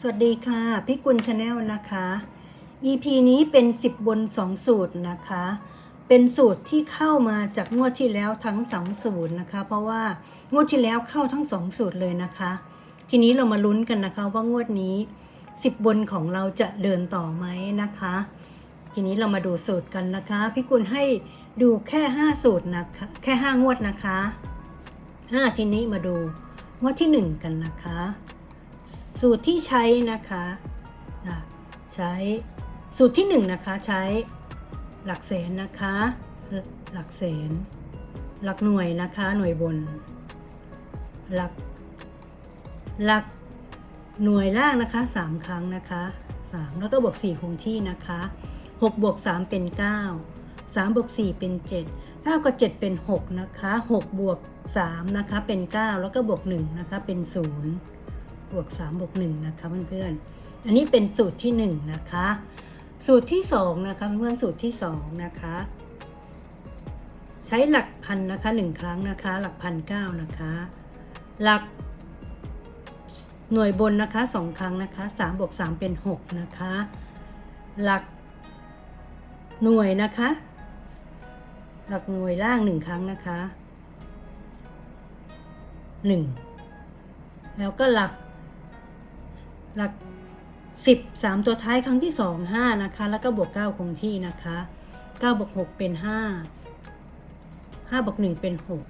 สวัสดีค่ะพี่กุลชาแนลนะคะ EP นี้เป็น 10 บน 2 สูตรนะคะ เป็นสูตรที่เข้ามาจากงวดที่แล้วทั้งสองสูตรนะคะ เพราะว่างวดที่แล้วเข้าทั้งสองสูตรเลยนะคะ ทีนี้เรามาลุ้นกันนะคะว่างวดนี้ 10 บนของเราจะเดินต่อไหมนะคะ ทีนี้เรามาดูสูตรกันนะคะ พี่กุลให้ดูแค่ 5 สูตรนะคะแค่ 5 งวดนะคะอ่าทีนี้มาดูงวดที่ 1 กันนะคะ สูตรที่ใช้นะคะใช้สูตรที่หนึ่งนะคะใช้หลักแสนนะคะ หลักแสน หลักหน่วยนะคะหน่วยบน หลักหลักหน่วยล่างนะคะสามครั้งนะคะสามแล้วก็บวกสี่คงที่นะคะหกบวกสามเป็นเก้าสามบวกสี่เป็นเจ็ดเก้ากับเจ็ดเป็นหกนะคะหกบวกสามนะคะเป็นเก้าแล้วก็บวกหนึ่งนะคะเป็นศูนย์ บวก3บวก1นะคะเพื่อนๆ อันนี้เป็นสูตรที่ 1 นะคะ สูตรที่ 2 นะคะเพื่อนๆสูตรที่ 2 นะคะ ใช้หลักพันนะคะ 1 ครั้งนะคะ หลักพันเก้านะคะ หลักหน่วยบนนะคะ 2 ครั้งนะคะ3บวก3เป็น 6 นะคะ หลักหน่วยนะคะ หลักหน่วยล่าง 1 ครั้งนะคะ 1 แล้วก็หลัก หลักสิบสามตัวท้ายครั้งที่สองห้านะคะ แล้วก็บวกเก้าคงที่นะคะเก้าบวกหกเป็นห้าห้าบวกหนึ่งเป็นหก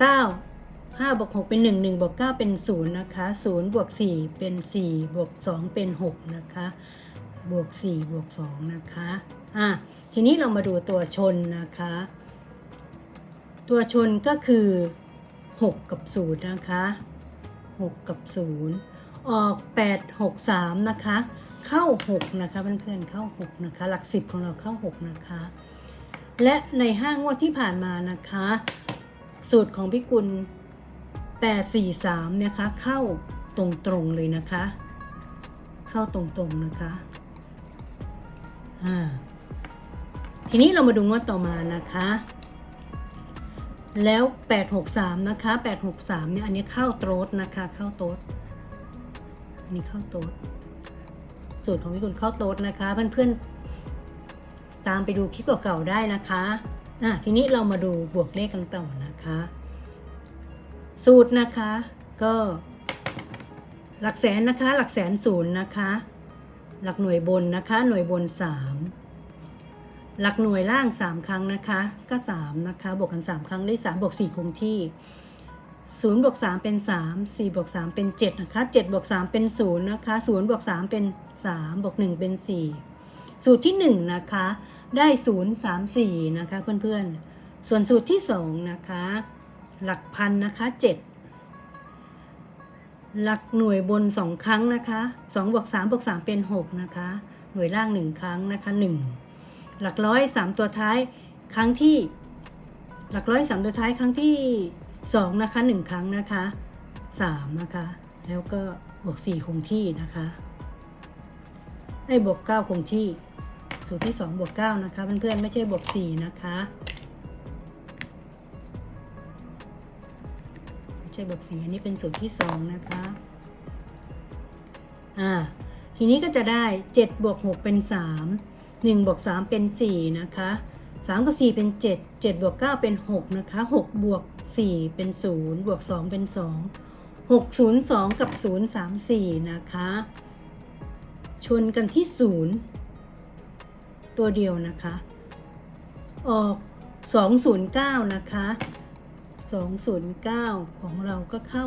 เก้าห้าบวกหกเป็นหนึ่งหนึ่งบวกเก้าเป็นศูนย์นะคะศูนย์บวกสี่เป็นสี่บวกสองเป็นหกนะคะ บวกสี่บวกสองนะคะอะทีนี้เรามาดูตัวชนนะคะ ตัวชนก็คือหกกับศูนย์นะคะ 6 กับ 0 ออก 8 6 3 นะคะ เข้า 6 นะคะเพื่อนๆเข้า 6 นะคะ หลัก 10 ของเราเข้า 6 นะคะ และในห้างวดที่ผ่านมานะคะ สูตรของพี่กุล843นะคะ เข้าตรงๆเลยนะคะ เข้าตรงๆนะคะอ่าทีนี้เรามาดูงวดต่อมานะคะ แล้ว 863 นะคะ 863 เนี่ย อันนี้เข้าโต๊ดนะคะ เข้าโต๊ดอันนี้เข้าโต๊ดสูตรของพี่คุณเข้าโต๊ดนะคะ เพื่อนๆ ตามไปดูคลิปเก่าๆ ได้นะคะอะทีนี้เรามาดูบวกเลขกันต่อนะคะ สูตรนะคะ ก็หลักแสนนะคะ หลักแสนศูนย์นะคะ หลักหน่วยบนนะคะ หน่วยบน3 หลักหน่วยล่าง 3 ครั้งนะคะ ก็ 3 นะคะ บวกกัน 3 ครั้งได้ 3 บวก 4 คงที่ 0 บวก 3 เป็น 3 4 บวก 3 เป็น 7 นะคะ 7 บวก 3 เป็น 0 นะคะ 0 บวก 3 เป็น 3 บวก 1 เป็น 4 สูตรที่ 1 นะคะ ได้ 0 3 4 นะคะ เพื่อนๆ ส่วนสูตรที่ 2 นะคะ หลักพันนะคะ 7หลักหน่วยบน 2 ครั้งนะคะ2บวก3บวก3เป็น 6 นะคะ หน่วยล่าง 1 ครั้งนะคะ 1 หลักร้อยสามตัวท้ายครั้งที่ หลักร้อยสามตัวท้ายครั้งที่สองนะคะหนึ่งครั้งนะคะสามนะคะ แล้วก็บวกสี่คงที่นะคะได้บวกเก้าคงที่ สูตรที่สองบวกเก้านะคะ เพื่อนๆไม่ใช่บวกสี่นะคะไม่ใช่บวกสี่อันนี้เป็นสูตรที่สองนะคะอ่าทีนี้ก็จะได้เจ็ดบวกหกเป็นสาม 1บวก3เป็น 4 นะคะ 3 กับ 4 เป็น 7 7 บวก 9 เป็น 6 นะคะ 6 บวก 4 เป็น 0 บวก 2 เป็น 2 6 0 2 กับ 0 3 4 นะคะ ชนกันที่ 0 ตัวเดียวนะคะ ออก 209 นะคะ 209 ของเราก็เข้า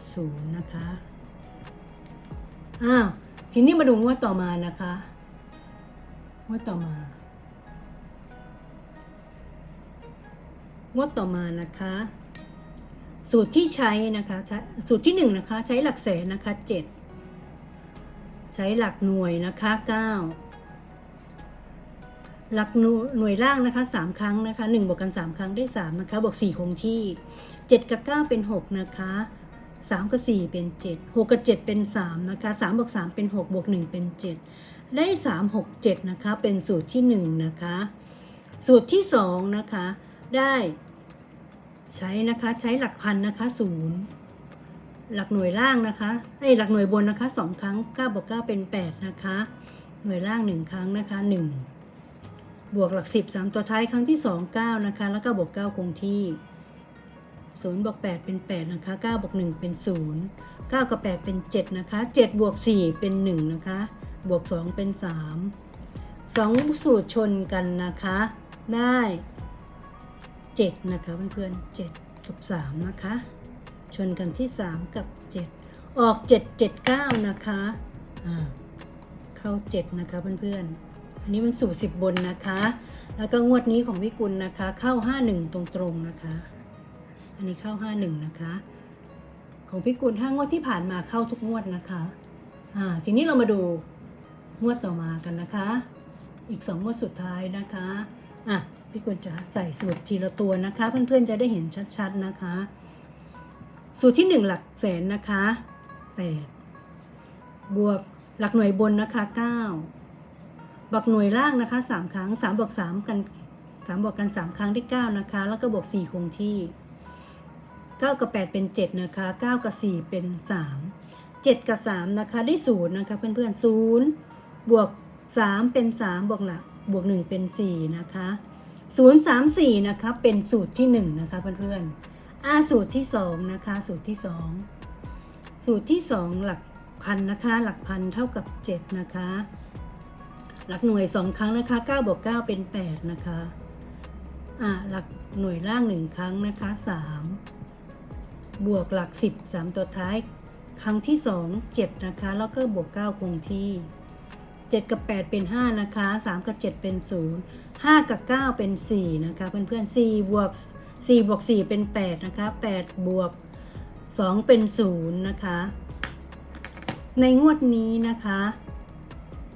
0 นะคะ อ้าว ทีนี้มาดูงวดต่อมานะคะ งวดต่อมางวดต่อมานะคะ สูตรที่ใช้นะคะใช้สูตรที่หนึ่งนะคะใช้หลักแสนนะคะเจ็ดใช้หลักหน่วยนะคะเก้าหลักหน่วยล่างนะคะสามครั้งนะคะหนึ่งบวกกันสามครั้งได้สามนะคะบวกสี่คงที่เจ็ดกับเก้าเป็นหกนะคะสามกับสี่เป็นเจ็ดหกกับเจ็ดเป็นสามนะคะสามบวกสามเป็นหกบวกหนึ่งเป็นเจ็ด ได้ 3 6 7 นะคะ เป็นสูตรที่ 1 นะคะ สูตรที่ 2 นะคะ ได้ใช้นะคะใช้หลักพันนะคะ0หลักหน่วยล่างนะคะไอ้หลักหน่วยบนนะคะสองครั้ง9บวก9เป็น 8 นะคะ หน่วยล่าง 1 ครั้งนะคะ 1 บวกหลัก 10 3 ตัวท้ายครั้งที่ 2 9 นะคะ แล้วก็บวก9คงที่0บวก8เป็น 8 นะคะ9บวก1เป็น 0 9 กับ 8 เป็น 7 นะคะ 7 บวก 4 เป็น 1 นะคะ บวก 2 เป็น 3 2 สูตรชนกันนะคะ ได้ 7 นะคะเพื่อนๆ7กับ 3 นะคะ ชนกันที่ 3 กับ 7 ออก 7 7 9 นะคะอ่าเข้า 7 นะคะเพื่อนๆ อันนี้มันสูตร 10 บนนะคะ แล้วก็งวดนี้ของพี่กุลนะคะ เข้า 51 ตรงๆนะคะ อันนี้เข้า 51 นะคะของพี่กุลถ้างวดที่ผ่านมาเข้าทุกงวดนะคะ อ่า ทีนี้เรามาดู งวดต่อมากันนะคะ อีกสองงวดสุดท้ายนะคะอะพี่กุลจะใส่สูตรทีละตัวนะคะ เพื่อนๆจะได้เห็นชัดๆนะคะ สูตรที่ 1 หลักแสนนะคะ8บวกหลักหน่วยบนนะคะ9บวกหน่วยล่างนะคะ 3 ครั้ง 3 บวก 3 กัน 3 บวกกัน 3 ครั้งได้ 9 นะคะ แล้วก็บวก 4 คงที่ 9 กับ 8 เป็น 7 นะคะ 9 กับ 4 เป็น 3 7 กับ 3 นะคะ ได้ 0 นะคะ เพื่อนๆ0 บวก 3 เป็น 3 บวกหลักบวก 1 เป็น 4 นะคะ 0 3 4 นะคะ เป็นสูตรที่ 1 นะคะเพื่อนๆอาสูตรที่ 2 นะคะ สูตรที่ 2 สูตรที่ 2 หลักพันนะคะ หลักพันเท่ากับ 7 นะคะ หลักหน่วย 2 ครั้งนะคะ9บวก9เป็น 8 นะคะอ่าหลักหน่วยล่าง 1 ครั้งนะคะ 3 บวกหลัก 10 3 ตัวท้าย ครั้งที่ 2 7 นะคะ แล้วก็บวก 9 คงที่ 7 กับ 8 เป็น 5 นะคะ 3 กับ 7 เป็น 0 5 กับ 9 เป็น 4 นะคะ เพื่อนๆ4บวก4บวก4เป็น 8 นะคะ 8 บวก 2 เป็น 0 นะคะ ในงวดนี้นะคะ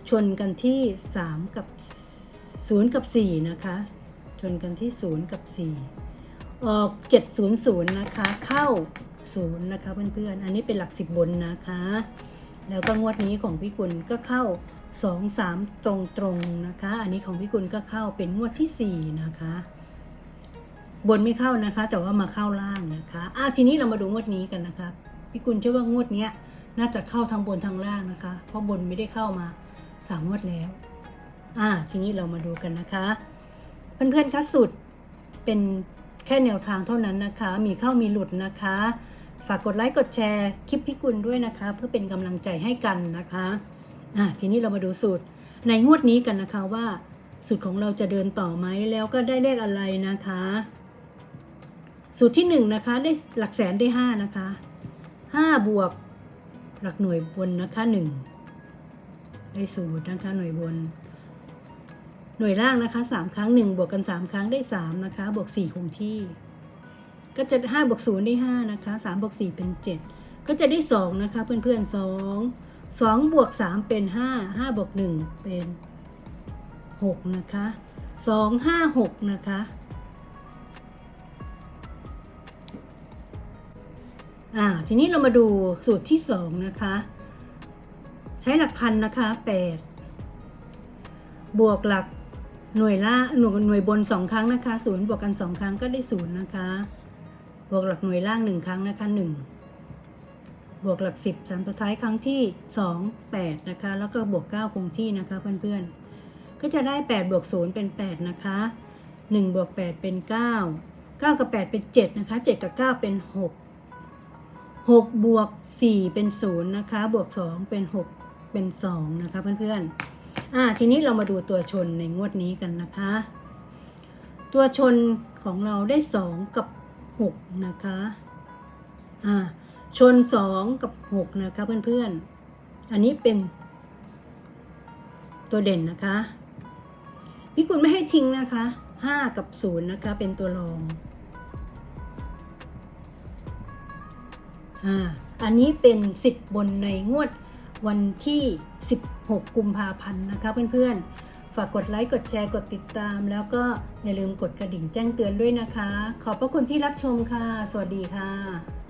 ชนกันที่ 3 กับ 0 กับ 4 นะคะ ชนกันที่ 0 กับ 4 ออก 700 นะคะ เข้า 0 นะคะเพื่อนๆ อันนี้เป็นหลัก 10 บนนะคะแล้วก็งวดนี้ของพี่กุลก็เข้า 2 3 ตรงๆนะคะ อันนี้ของพี่กุลก็เข้าเป็นงวดที่ 4 นะคะ บนไม่เข้านะคะ แต่ว่ามาเข้าล่างนะคะอะทีนี้เรามาดูงวดนี้กันนะคะพี่กุลเชื่อว่างวดเนี้ยน่าจะเข้าทั้งบนทั้งล่างนะคะ เพราะบนไม่ได้เข้ามาสามงวดแล้วอ่าทีนี้เรามาดูกันนะคะ เพื่อนๆคะสุดเป็นแค่แนวทางเท่านั้นนะคะ มีเข้ามีหลุดนะคะ ฝากกดไลค์กดแชร์คลิปพี่กุลด้วยนะคะ เพื่อเป็นกำลังใจให้กันนะคะ อ่าทีนี้เรามาดูสูตรในงวดนี้กันนะคะว่า สูตรของเราจะเดินต่อไหมแล้วก็ได้เลขอะไรนะคะ สูตรที่หนึ่งนะคะได้หลักแสนได้ห้านะคะห้าบวก หลักหน่วยบนนะคะหนึ่งได้สูตรนะคะหน่วยบน หน่วยล่างนะคะสามครั้งหนึ่งบวกกันสามครั้งได้สามนะคะ บวกสี่คงที่ ก็จะห้าบวกศูนย์ได้ห้านะคะสามบวกสี่เป็นเจ็ดก็จะได้สองนะคะ เพื่อนๆส องสองบวกสามเป็นห้าห้าบวกหนึ่งเป็นหกนะคะสองห้าหกนะคะ อ่า ทีนี้เรามาดูสูตรที่สองนะคะ ใช้หลักพันนะคะแปดบวกหลักหน่วยละหน่วยหน่วยบนสองครั้งนะคะศูนย์บวกกันสองครั้งก็ได้ศูนย์นะคะ บวกหลักหน่วยล่างหนึ่งครั้งนะคะหนึ่ง บวกหลักสิบสามตัวท้ายครั้งที่สองแปดนะคะ แล้วก็บวกเก้าคงที่นะคะเพื่อนๆ ก็จะได้แปดบวกศูนย์เป็นแปดนะคะหนึ่งบวกแปดเป็นเก้าเก้ากับแปดเป็นเจ็ดนะคะเจ็ดกับเก้าเป็นหกหกบวกสี่เป็นศูนย์นะคะ บวกสองเป็นหกเป็นสองนะคะเพื่อนๆ อ่า ทีนี้เรามาดูตัวชนในงวดนี้กันนะคะ ตัวชนของเราได้สองกับหกนะคะ อ่า ชนสองกับหกนะคะเพื่อนๆ อันนี้เป็นตัวเด่นนะคะพี่กุลไม่ให้ทิ้งนะคะห้ากับศูนย์นะคะเป็นตัวรองอ่าอันนี้เป็น10บนในงวดวันที่ 16 กุมภาพันธ์นะคะเพื่อนๆ ฝากกดไลค์ กดแชร์ กดติดตาม แล้วก็อย่าลืมกดกระดิ่งแจ้งเตือนด้วยนะคะ ขอบพระคุณที่รับชมค่ะ สวัสดีค่ะ